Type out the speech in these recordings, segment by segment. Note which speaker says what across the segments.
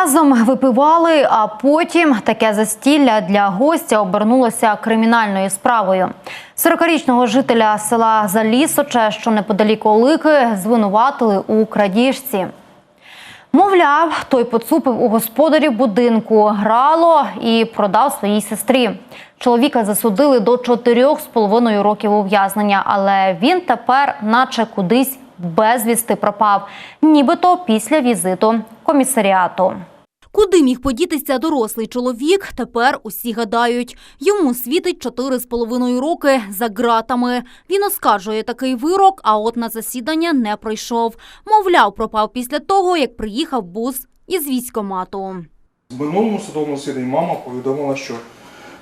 Speaker 1: Разом випивали, а потім таке застілля для гостя обернулося кримінальною справою. 40-річного жителя села Залісоче, що неподалік Олики, звинуватили у крадіжці. Мовляв, той поцупив у господарів будинку, грало і продав своїй сестрі. Чоловіка засудили до 4,5 років ув'язнення, але він тепер, наче кудись безвісти пропав, нібито після візиту комісаріату.
Speaker 2: Куди міг подітися дорослий чоловік, тепер усі гадають. Йому світить 4,5 роки за ґратами. Він оскаржує такий вирок, а от на засідання не прийшов. Мовляв, пропав після того, як приїхав бус із військомату.
Speaker 3: В минулому судовому засіданні мама повідомила, що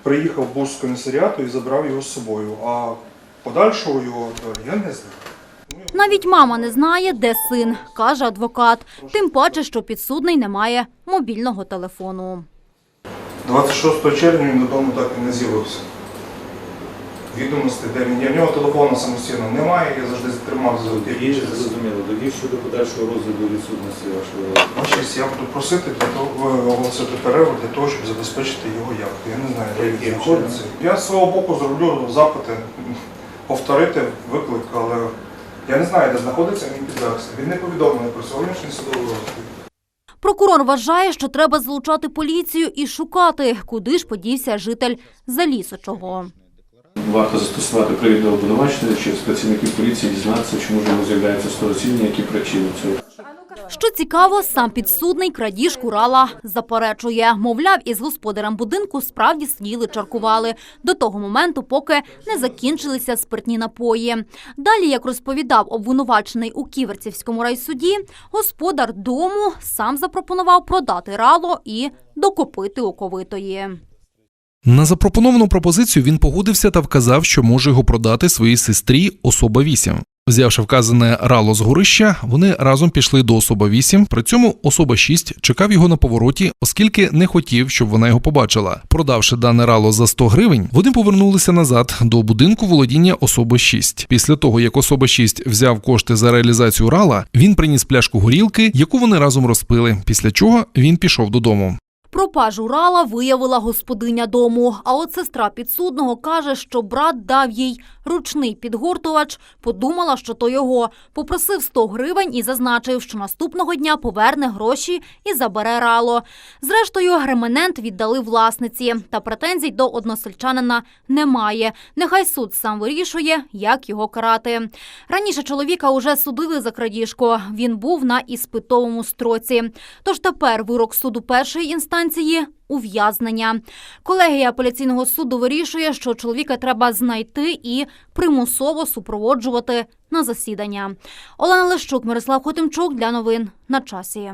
Speaker 3: приїхав бус з комісаріату і забрав його з собою, а подальшого його я не знаю.
Speaker 2: Навіть мама не знає, де син, каже адвокат. Тим паче, що підсудний не має мобільного телефону.
Speaker 3: 26 червня він додому так і не з'явився. Відомості, де він є. В нього телефону самостійно немає, я завжди тримав за
Speaker 4: Є зрозуміло. Довів щодо подальшого розгляду відсутності вашого.
Speaker 3: Значить, я буду просити для того, е, оголосити перерву для того, щоб забезпечити його явку. Я не знаю, де він знаходиться. Я з свого боку зроблю запити, повторити виклик, але я не знаю, де знаходиться мій під. Він не повідомлений про сьогоднішній судовий розгляд.
Speaker 2: Прокурор вважає, що треба залучати поліцію і шукати, куди ж подівся житель Залісочого.
Speaker 4: Варто застосувати привідного обвинувачення через працівників поліції дізнатися, чому ж йому з'являється сторозіння, які причини цього.
Speaker 2: Що цікаво, сам підсудний крадіжку рала заперечує. Мовляв, із господарем будинку справді сиділи, чаркували до того моменту, поки не закінчилися спиртні напої. Далі, як розповідав обвинувачений у Ківерцівському райсуді, господар дому сам запропонував продати рало і докопити оковитої.
Speaker 5: На запропоновану пропозицію він погодився та вказав, що може його продати своїй сестрі особа 8. Взявши вказане рало з горища, вони разом пішли до особа 8. При цьому особа 6 чекав його на повороті, оскільки не хотів, щоб вона його побачила. Продавши дане рало за 100 гривень, вони повернулися назад до будинку володіння особи 6. Після того, як особа 6 взяв кошти за реалізацію рала, він приніс пляшку горілки, яку вони разом розпили. Після чого він пішов додому.
Speaker 2: Пропажу рала виявила господиня дому. А от сестра підсудного каже, що брат дав їй ручний підгортувач, подумала, що то його. Попросив 100 гривень і зазначив, що наступного дня поверне гроші і забере рало. Зрештою, реманент віддали власниці, та претензій до односельчанина немає. Нехай суд сам вирішує, як його карати. Раніше чоловіка уже судили за крадіжку. Він був на іспитовому строці. Тож тепер вирок суду першої інстанції ув'язнення. Колегія апеляційного суду вирішує, що чоловіка треба знайти і примусово супроводжувати на засідання. Олена Лещук, Мирослав Хотимчук для новин на часі.